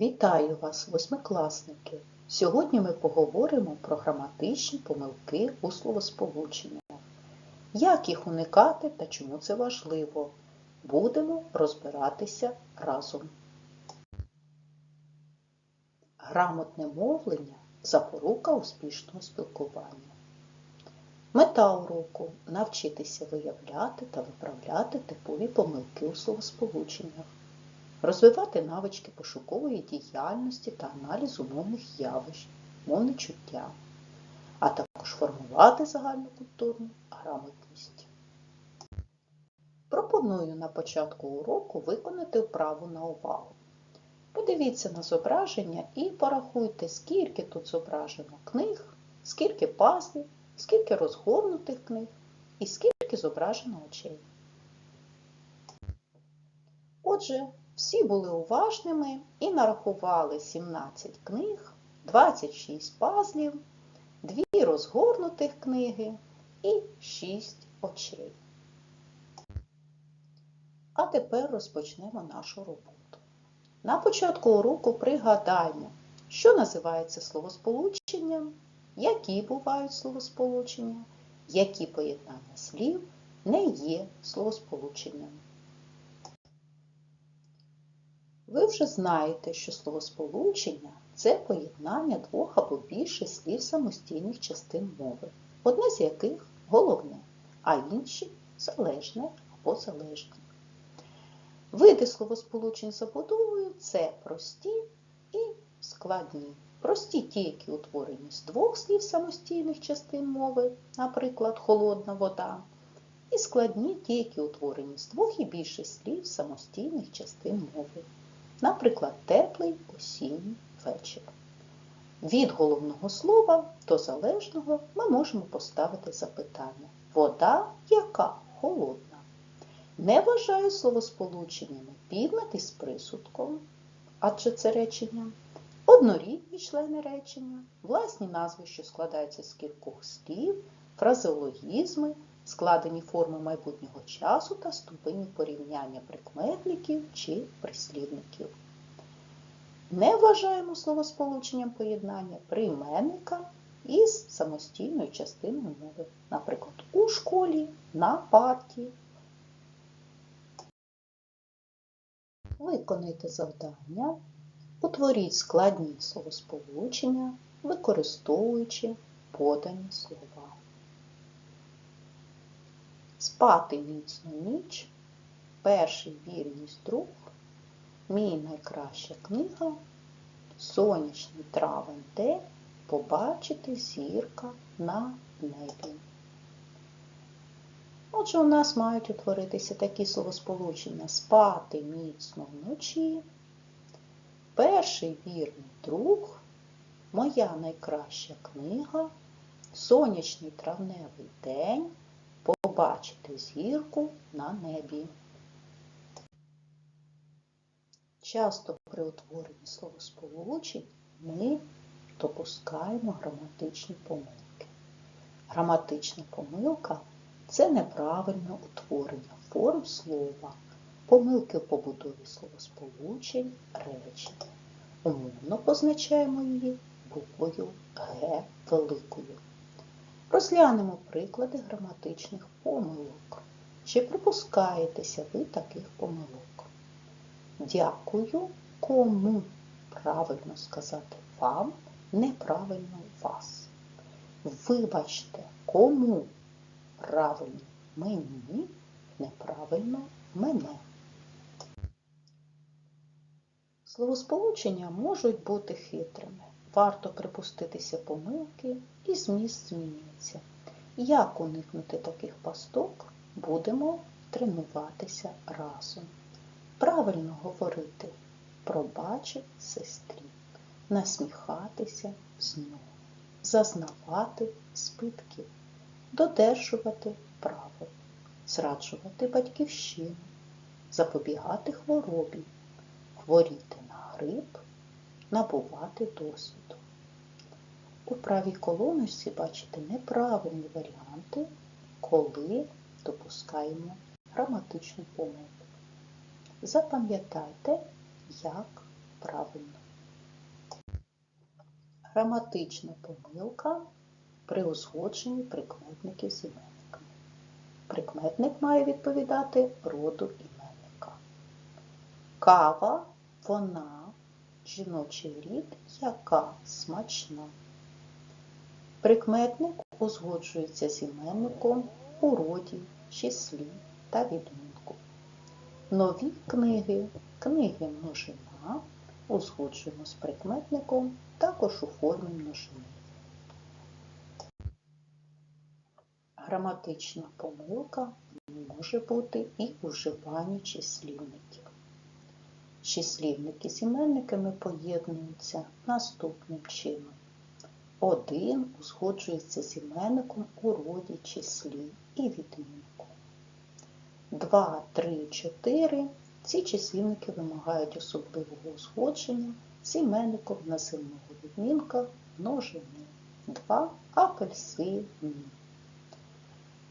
Вітаю вас, восьмикласники! Сьогодні ми поговоримо про граматичні помилки у словосполученнях. Як їх уникати та чому це важливо? Будемо розбиратися разом. Грамотне мовлення запорука успішного спілкування. Мета уроку навчитися виявляти та виправляти типові помилки у словосполученнях розвивати навички пошукової діяльності та аналізу мовних явищ, мовне чуття, а також формувати загальнокультурну грамотність. Пропоную на початку уроку виконати вправу на увагу. Подивіться на зображення і порахуйте, скільки тут зображено книг, скільки пазлів, скільки розгорнутих книг і скільки зображено очей. Отже, всі були уважними і нарахували 17 книг, 26 пазлів, 2 розгорнутих книги і 6 очей. А тепер розпочнемо нашу роботу. На початку уроку пригадаймо, що називається словосполученням, які бувають словосполучення, які поєднання слів не є словосполученням. Ви вже знаєте, що словосполучення це поєднання двох або більше слів самостійних частин мови, одне з яких головне, а інші залежне або залежне. Види словосполучень забудовою це прості і складні. Прості ті, які утворені з двох слів самостійних частин мови, наприклад, холодна вода, і складні ті, які утворені з двох і більше слів самостійних частин мови. Наприклад, теплий осінній вечір. Від головного слова до залежного ми можемо поставити запитання. Вода яка холодна. Не вважаю словосполученнями підмети з присудком, адже це речення, однорідні члени речення, власні назви, що складаються з кількох слів, фразеологізми, складені форми майбутнього часу та ступені порівняння прикметників чи прислівників. Не вважаємо словосполученням поєднання прийменника із самостійною частиною мови, наприклад, у школі, на парті. Виконайте завдання, утворіть складні словосполучення, використовуючи подані слова. Спати міцно ніч, перший вірність друг, мій найкраща книга, сонячний травень день, побачити зірка на небі. Отже, у нас мають утворитися такі словосполучення спати міцно вночі, перший вірний друг, моя найкраща книга, сонячний травневий день, побачити зірку на небі. Часто при утворенні словосполучень ми допускаємо граматичні помилки. Граматична помилка це неправильне утворення форм слова, помилки в побудові словосполучень, речень. Умовно позначаємо її буквою Г великою. Розглянемо приклади граматичних помилок. Чи припускаєтеся ви таких помилок? Дякую кому правильно сказати вам, неправильно вас. Вибачте, кому правильно мені, неправильно мене. Словосполучення можуть бути хитрими. Варто припуститися помилки і зміст змінюється. Як уникнути таких пасток, будемо тренуватися разом. Правильно говорити пробачить сестрі, насміхатися з нього, зазнавати збитків, додержувати правил, зраджувати батьківщину, запобігати хворобі, хворіти на грип, набувати досвіду. У правій колоночці бачите неправильні варіанти, коли допускаємо граматичну помилку. Запам'ятайте, як правильно Граматична помилка при узгодженні прикметників з іменниками. Прикметник має відповідати роду іменника. Кава, вона, жіночий рід, яка смачна. Прикметник узгоджується з іменником у роді, числі та відмінку. Нові книги, книги множина узгоджуємо з прикметником також у формі множини. Граматична помилка може бути і у вживанні числівників. Числівники з іменниками поєднуються наступним чином. Один узгоджується з іменником у роді числі і відмінку. 2, 3, 4 ці числівники вимагають особливого узгодження з іменником називного відмінка множини. 2 апельсини.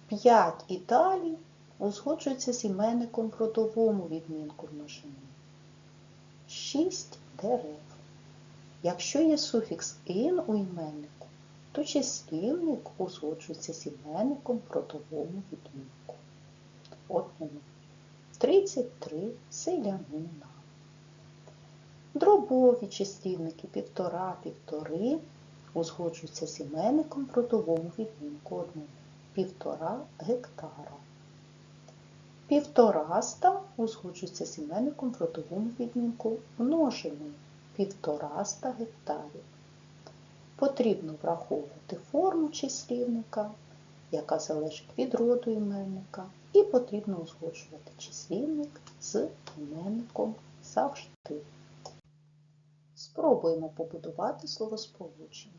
5 і далі узгоджуються з іменником в родовому відмінку множини. 6 дерев. Якщо є суфікс ин у іменнику, то числівник узгоджується з іменником в родовому відмінку. Одному. 33 селянина. Дробові числівники півтора, півтори узгоджуються з іменником в родовому відмінку одному. Півтора гектара. Півтораста узгоджується з іменником в родовому відмінку множений півтораста гектарів. Потрібно враховувати форму числівника, яка залежить від роду іменника, і потрібно узгоджувати числівник з іменником завжди. Спробуємо побудувати словосполучення.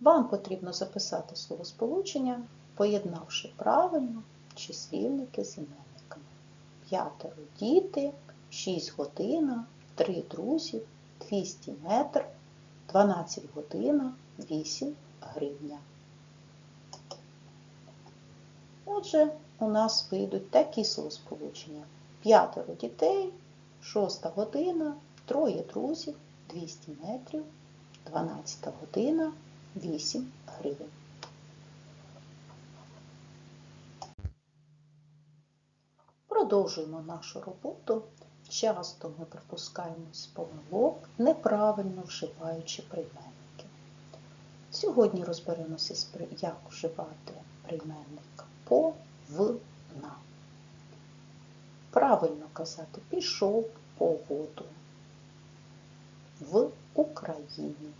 Вам потрібно записати словосполучення, поєднавши правильно числівники з іменниками. П'ятеро діти, 6 година, 3 друзі, 200 метр, 12 година, 8 гривня. Отже, у нас вийдуть такі словосполучення. П'ятеро дітей, 6 година, троє друзів, 200 метрів, 12 година, 8 гривень. Продовжуємо нашу роботу. Часто ми припускаємось помилок, неправильно вживаючи прийменники. Сьогодні розберемося, як вживати прийменник по, в, на. Правильно казати пішов по воду в Україні.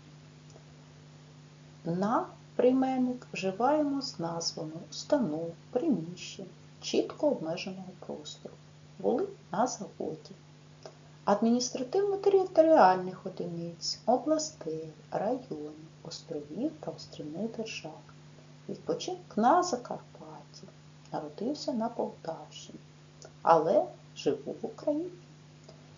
На прийменник вживаємо з назвами установ, приміщень, чітко обмеженого простору. Були на заводі. Адміністративно-територіальних одиниць, областей, районів, островів та острівних держав. Відпочинок на Закарпатті. Народився на Полтавщині, але живу в Україні.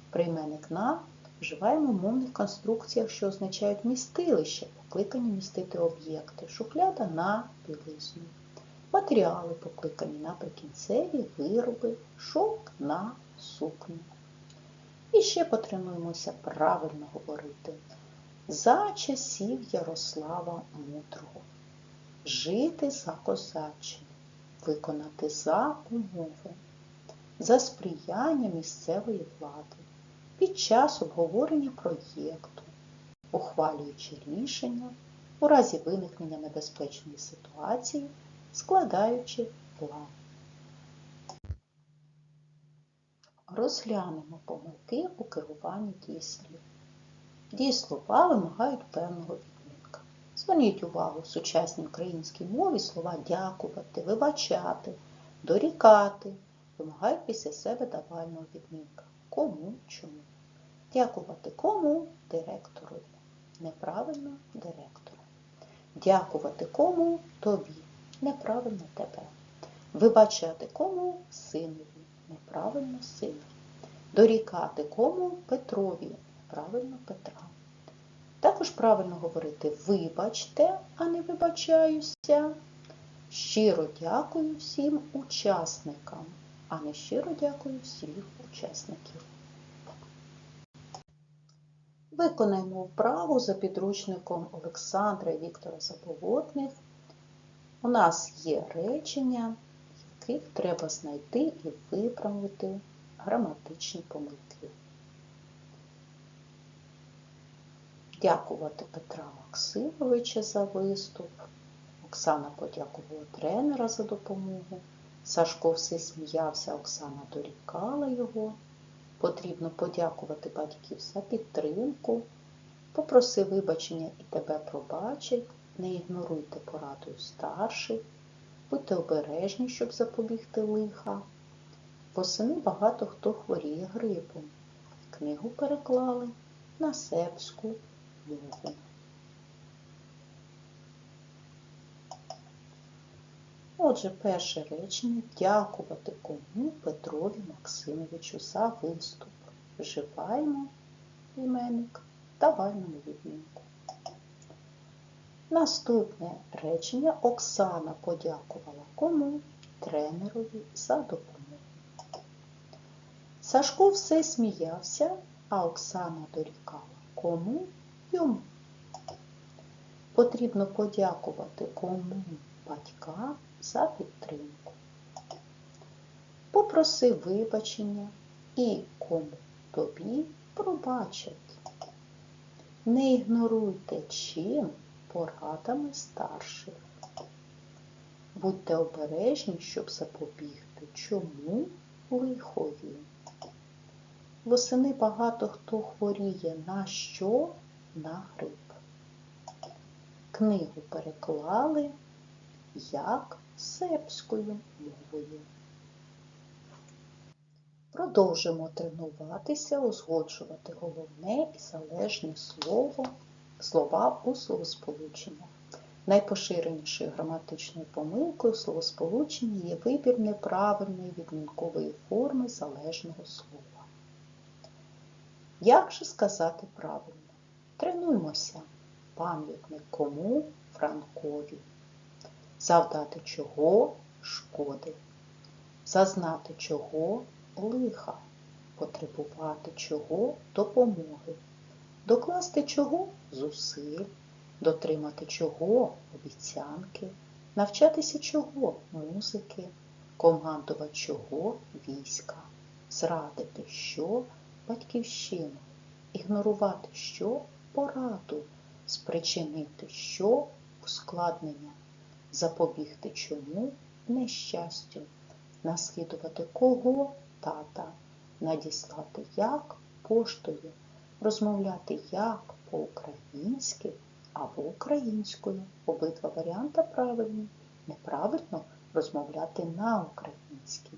Прийменник на вживаємо в мовних конструкціях, що означають містилище, покликані містити об'єкти, шухляда на білизну. Матеріали покликані на прикінцеві вироби, шовк на сукню. І ще потренуємося правильно говорити. За часів Ярослава Мудрого. Жити за козаччину, виконати за умови, за сприяння місцевої влади, під час обговорення проєкту, ухвалюючи рішення у разі виникнення небезпечної ситуації, складаючи план. Розглянемо помилки у керуванні дієслів. Дієслова вимагають певного відмінка. Зверніть увагу, в сучасній українській мові слова дякувати, вибачати, дорікати вимагають після себе давального відмінка. Кому, чому. Дякувати кому директору. Неправильно директору. Дякувати кому тобі. Неправильно тебе. Вибачати кому синові. Неправильно синові. Дорікати кому Петрові. Правильно Петра. Також правильно говорити вибачте, а не вибачаюся. Щиро дякую всім учасникам, а не щиро дякую всіх учасників. Виконаємо вправу за підручником Олександра Віктора Заболотних. У нас є речення, яких треба знайти і виправити граматичні помилки. Дякувати Петра Максимовича за виступ. Оксана подякувала тренера за допомогу. Сашко все сміявся, Оксана дорікала його. Потрібно подякувати батьків за підтримку. Попроси вибачення і тебе пробачать. Не ігноруйте порадою старших. Будьте обережні, щоб запобігти лиха. Восени багато хто хворіє грипом. Книгу переклали на сербську мову. Отже, перше речення дякувати кому Петрові Максимовичу за виступ. Вживаємо іменник давальному відмінку. Наступне речення Оксана подякувала кому? Тренерові за допомогу. Сашко все сміявся, а Оксана дорікала кому? Йому. Потрібно подякувати кому батькам за підтримку. Попроси вибачення і кому тобі пробачать. Не ігноруйте чим порадами старших. Будьте обережні, щоб запобігти чому лихові. Восени багато хто хворіє на що? На грип. Книгу переклали як сербською мовою. Продовжимо тренуватися, узгоджувати головне і залежне слово, слова у словосполученнях. Найпоширенішою граматичною помилкою в словосполученні є вибір неправильної відмінкової форми залежного слова. Як же сказати правильно? Тренуймося. Пам'ятник кому Франкові. Завдати чого шкоди. Зазнати чого лиха. Потребувати чого допомоги. Докласти чого? Зусиль. Дотримати чого? Обіцянки. Навчатися чого? Музики. Командувати чого? Війська. Зрадити що? Батьківщину. Ігнорувати що? Пораду. Спричинити що? Ускладнення. Запобігти чому? Нещастю, наслідувати кого? Тата, надіслати як? Поштою, розмовляти як по-українськи або українською. Обидва варіанти правильні. Неправильно розмовляти на українській.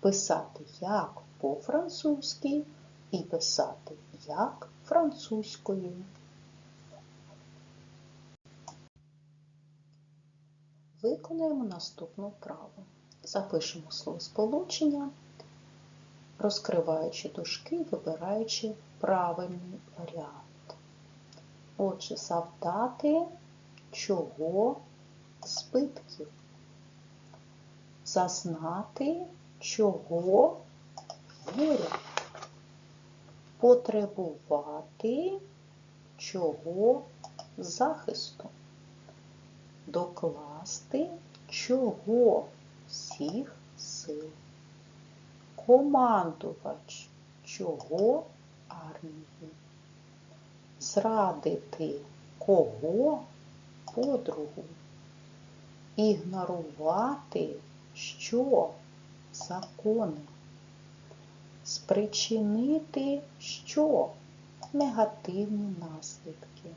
Писати як по-французьки і писати як французькою. Виконуємо наступну вправу. Запишемо словосполучення, розкриваючи дужки, вибираючи правильний варіант. Отже, завдати чого збитків. Зазнати чого горя. Потребувати чого захисту докласти чого всіх сил. Командувач чого армії. Зрадити кого? Подругу. Ігнорувати що? Закони. Спричинити що? Негативні наслідки.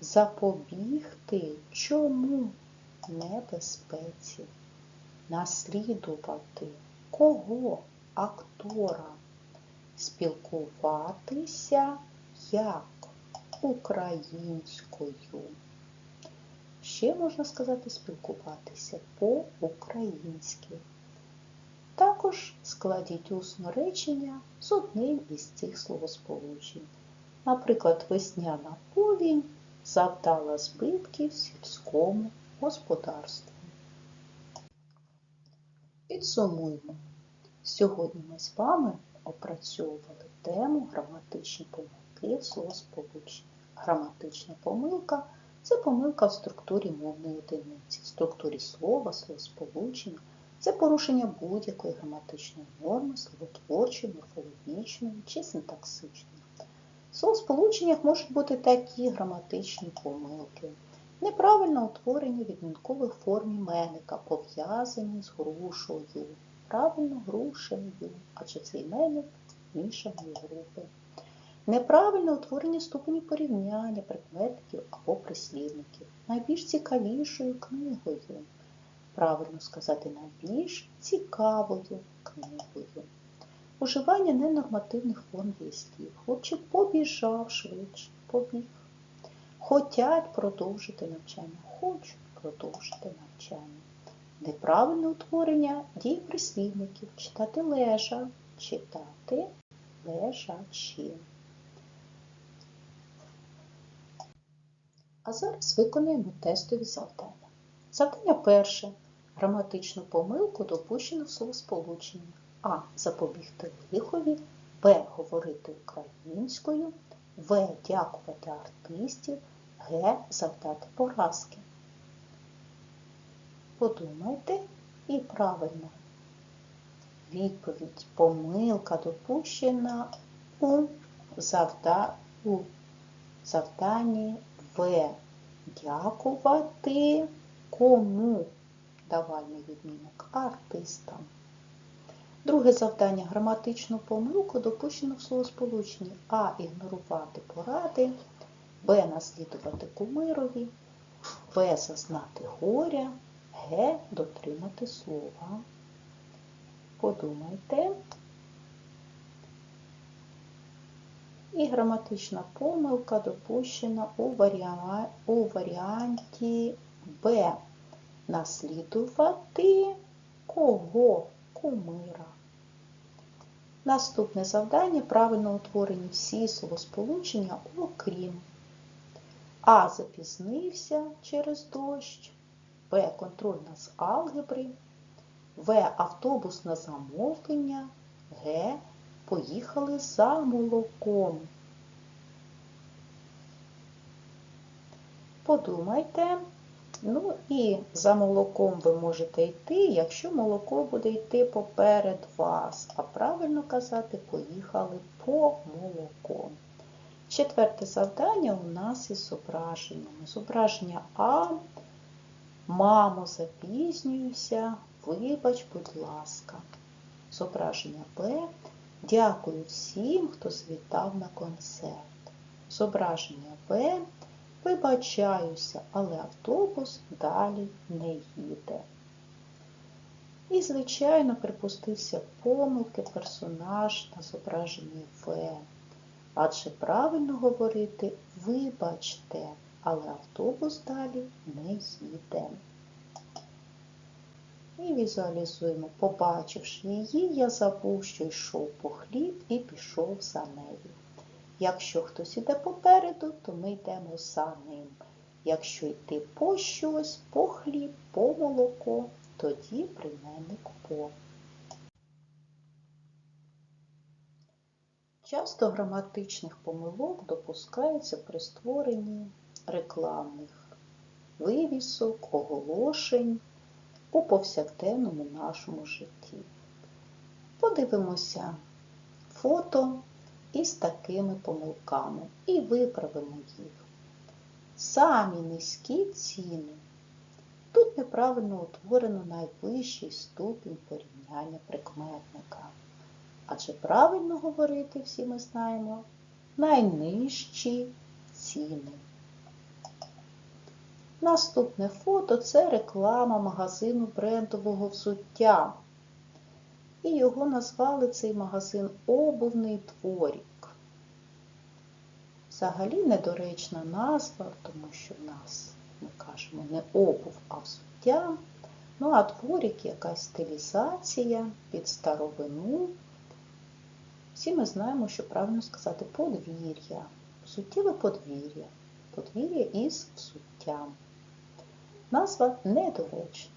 Запобігти чому? Небезпеці, наслідувати кого? Актора, спілкуватися як українською. Ще можна сказати спілкуватися по-українськи. Також складіть усне речення з одним із цих словосполучень. Наприклад, весняна повінь завдала збитків сільському господарству. Підсумуємо. Сьогодні ми з вами опрацьовували тему граматичні помилки. в словосполученні. Граматична помилка це помилка в структурі мовної одиниці, в структурі слова, словосполучення. Це порушення будь-якої граматичної норми, словотворчої, морфологічної чи синтаксичної. В словосполученнях можуть бути такі граматичні помилки. Неправильно утворення відмінкових форм іменника, пов'язані з грушою. Правильно грушею, адже це іменник мішаної групи. Неправильне утворення ступені порівняння прикметників або прислівників. Найбільш цікавішою книгою. Правильно сказати, найбільш цікавою книгою. Уживання ненормативних форм дієслів. Хлопчик побіжав швидше, побіг. Хотять продовжити навчання, хочуть продовжити навчання. Неправильне утворення дій прислівників. Читати лежа, читати лежачи. А зараз виконуємо тестові завдання. Завдання перше. Граматичну помилку допущено в словосполученні. А. Запобігти лихові, Б. Говорити українською, В. Дякувати артистів, Г. Завдати поразки. Подумайте і правильно. Відповідь помилка допущена у, завда... у завданні В. Дякувати кому? Давальний відмінок артистам. Друге завдання граматичну помилку допущено в словосполученні А. Ігнорувати поради, Б. Наслідувати кумирові, В. Зазнати горя, Г. Дотримати слова. Подумайте. І граматична помилка допущена у, варіа... у варіанті Б. Наслідувати кого? Кумира. Наступне завдання правильно утворені всі словосполучення окрім. А. Запізнився через дощ, Б. Контрольна з алгебри, В. Автобус на замовлення, Г. Поїхали за молоком. Подумайте, ну і за молоком ви можете йти, якщо молоко буде йти поперед вас, а правильно казати, поїхали по молоко. Четверте завдання у нас із зображеннями. Зображення А. Мамо, запізнююся, вибач, будь ласка. Зображення Б. Дякую всім, хто звітав на концерт. Зображення В. Вибачаюся, але автобус далі не їде. І, звичайно, припустився помилки персонаж на зображенні В. Адже правильно говорити вибачте, але автобус далі не їде. І візуалізуємо, побачивши її, я забув, що йшов по хліб і пішов за нею. Якщо хтось іде попереду, то ми йдемо за ним. Якщо йти по щось, по хліб, по молоко, тоді прийменник по. Часто граматичних помилок допускаються при створенні рекламних вивісок, оголошень у повсякденному нашому житті. Подивимося фото із такими помилками і виправимо їх. Самі низькі ціни. Тут неправильно утворено найвищий ступінь порівняння прикметника. Адже правильно говорити, всі ми знаємо, найнижчі ціни. Наступне фото це реклама магазину брендового взуття. І його назвали цей магазин Обувний дворік. Взагалі недоречна назва, тому що в нас, ми кажемо, не обув, а взуття. Ну, а дворік якась стилізація під старовину. Всі ми знаємо, що правильно сказати подвір'я. Взуттєве подвір'я. Подвір'я із взуттям. Назва недоречна.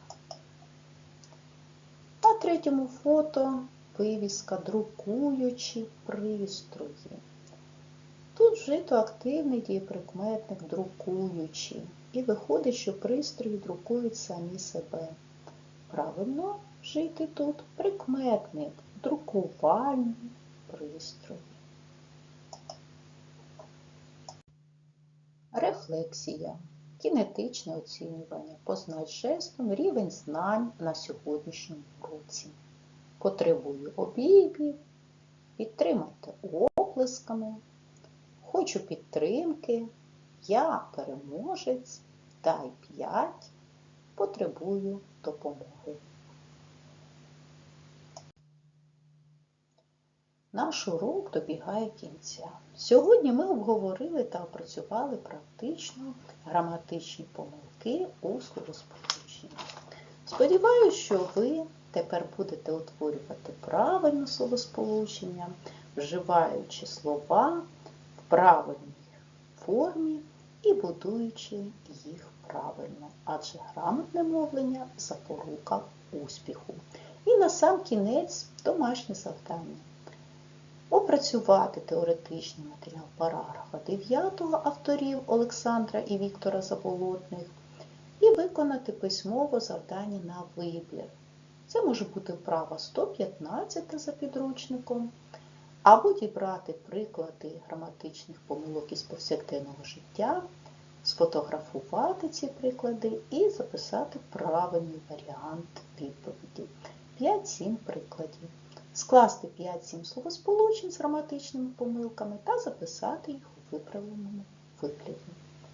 На третьому фото вивіска друкуючі пристрої. Тут вжито активний дієприкметник друкуючи. І виходить, що пристрої друкують самі себе. Правильно вжити тут прикметник друкувальні пристрої. Рефлексія. Кінетичне оцінювання. Познач жестом рівень знань на сьогоднішньому уроці. Потребую обіймів. Підтримайте оплесками. Хочу підтримки. Я переможець. Дай 5. Потребую допомоги. Наш урок добігає кінця. Сьогодні ми обговорили та опрацювали практично граматичні помилки у словосполученні. Сподіваюся, що ви тепер будете утворювати правильне словосполучення, вживаючи слова в правильній формі і будуючи їх правильно, адже грамотне мовлення запорука успіху. І на сам кінець домашнє завдання. Опрацювати теоретичний матеріал параграфа 9 авторів Олександра і Віктора Заболотних і виконати письмово завдання на вибір. Це може бути вправа 115 за підручником, або дібрати приклади граматичних помилок із повсякденного життя, сфотографувати ці приклади і записати правильний варіант відповіді. 5-7 прикладів скласти 5-7 словосполучень з граматичними помилками та записати їх у виправленому вигляді.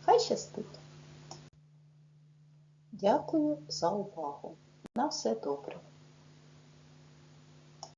Хай щастить! Дякую за увагу! На все добре!